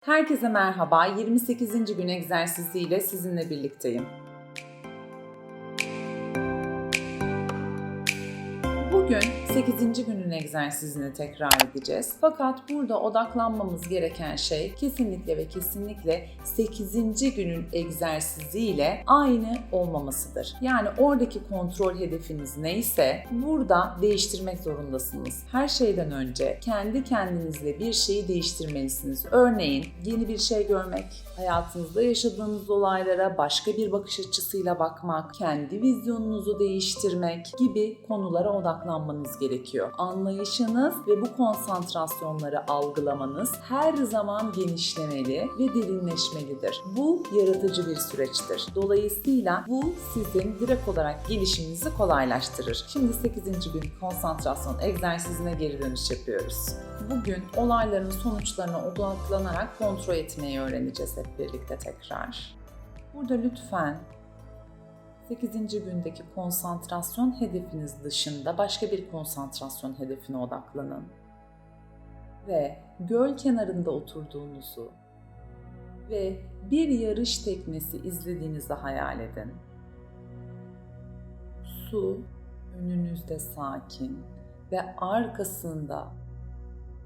Herkese merhaba. 28. gün egzersiziyle sizinle birlikteyim. 8. günün egzersizini tekrar edeceğiz. Fakat burada odaklanmamız gereken şey kesinlikle ve kesinlikle 8. günün egzersiziyle aynı olmamasıdır. Yani oradaki kontrol hedefiniz neyse burada değiştirmek zorundasınız. Her şeyden önce kendi kendinizle bir şeyi değiştirmelisiniz. Örneğin yeni bir şey görmek, hayatınızda yaşadığınız olaylara başka bir bakış açısıyla bakmak, kendi vizyonunuzu değiştirmek gibi konulara odaklanmanız gerekiyor. Anlayışınız ve bu konsantrasyonları algılamanız her zaman genişlemeli ve derinleşmelidir. Bu yaratıcı bir süreçtir. Dolayısıyla bu sizin direkt olarak gelişiminizi kolaylaştırır. Şimdi 8. gün konsantrasyon egzersizine geri dönüş yapıyoruz. Bugün olayların sonuçlarına odaklanarak kontrol etmeyi öğreneceğiz hep birlikte tekrar. Burada lütfen 8. gündeki konsantrasyon hedefiniz dışında başka bir konsantrasyon hedefine odaklanın. Ve göl kenarında oturduğunuzu ve bir yarış teknesi izlediğinizi hayal edin. Su önünüzde sakin ve arkasında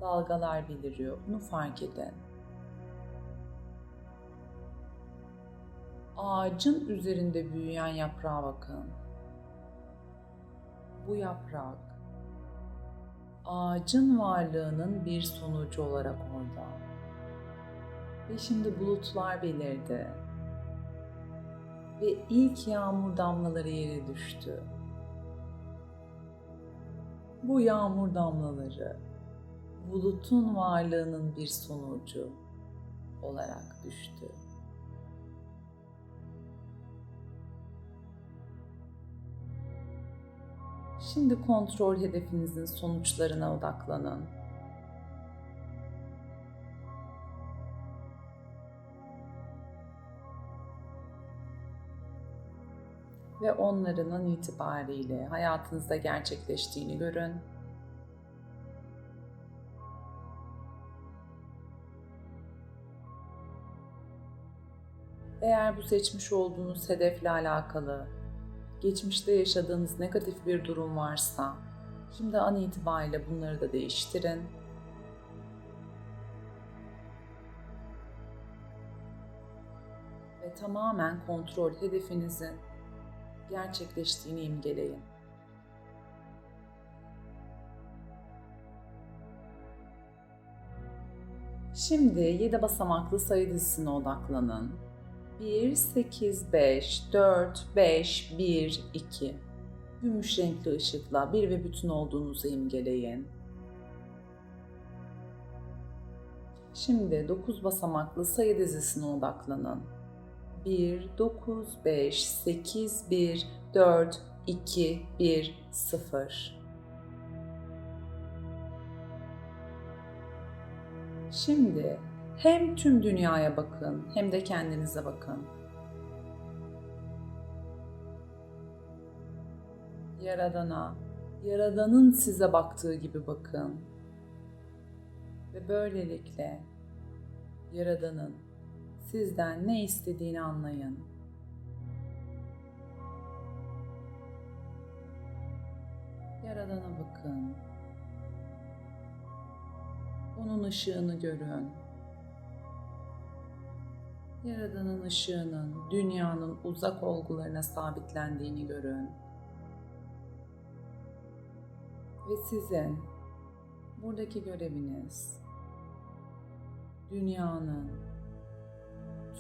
dalgalar beliriyor. Bunu fark edin. Ağacın üzerinde büyüyen yaprağa bakın. Bu yaprak ağacın varlığının bir sonucu olarak orada. Ve şimdi bulutlar belirdi. Ve ilk yağmur damlaları yere düştü. Bu yağmur damlaları bulutun varlığının bir sonucu olarak düştü. Şimdi kontrol hedefinizin sonuçlarına odaklanın. Ve onların itibariyle hayatınızda gerçekleştiğini görün. Eğer bu seçmiş olduğunuz hedefle alakalı geçmişte yaşadığınız negatif bir durum varsa, şimdi an itibariyle bunları da değiştirin. Ve tamamen kontrol hedefinizin gerçekleştiğini imgeleyin. Şimdi 7 basamaklı sayı dizisine odaklanın. 1, 8, 5, 4, 5, 1, 2. Gümüş renkli ışıkla bir ve bütün olduğunuzu imgeleyin. Şimdi 9 basamaklı sayı dizisine odaklanın. 1, 9, 5, 8, 1, 4, 2, 1, 0. Şimdi hem tüm dünyaya bakın hem de kendinize bakın. Yaradana, Yaradan'ın size baktığı gibi bakın. Ve böylelikle Yaradan'ın sizden ne istediğini anlayın. Yaradan'a bakın. Onun ışığını görün. Yaradan'ın ışığının dünyanın uzak olgularına sabitlendiğini görün. Ve sizin buradaki göreviniz dünyanın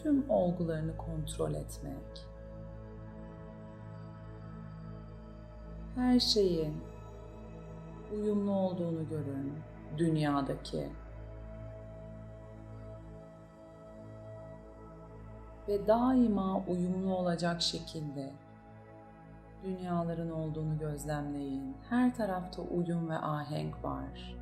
tüm olgularını kontrol etmek. Her şeyin uyumlu olduğunu görün dünyadaki ve daima uyumlu olacak şekilde dünyaların olduğunu gözlemleyin. Her tarafta uyum ve ahenk var.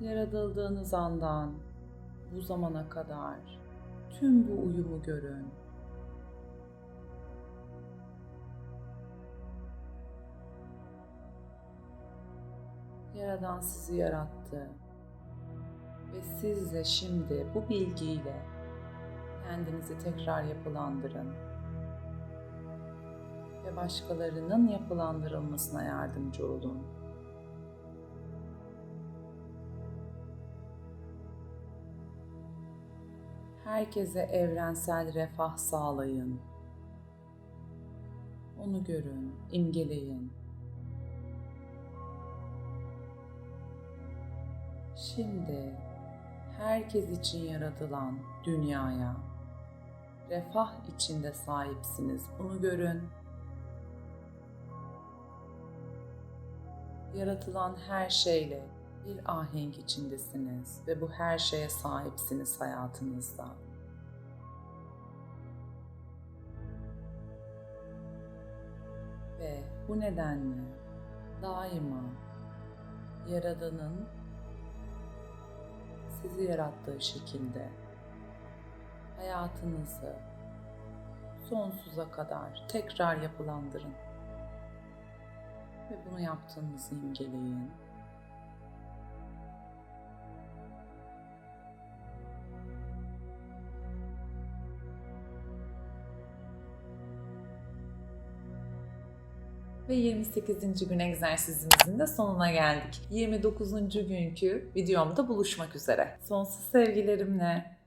Yaratıldığınız andan bu zamana kadar tüm bu uyumu görün. Yaradan sizi yarattı. Ve siz de şimdi bu bilgiyle kendinizi tekrar yapılandırın. Ve başkalarının yapılandırılmasına yardımcı olun. Herkese evrensel refah sağlayın. Onu görün, imgeleyin. Şimdi herkes için yaratılan dünyaya refah içinde sahipsiniz. Bunu görün. Yaratılan her şeyle bir ahenk içindesiniz ve bu her şeye sahipsiniz hayatınızda. Ve bu nedenle daima Yaradan'ın sizi yarattığı şekilde hayatınızı sonsuza kadar tekrar yapılandırın. Ve bunu yaptığınızı imgeleyin. Ve 28. gün egzersizimizin de sonuna geldik. 29. günkü videomda buluşmak üzere. Sonsuz sevgilerimle.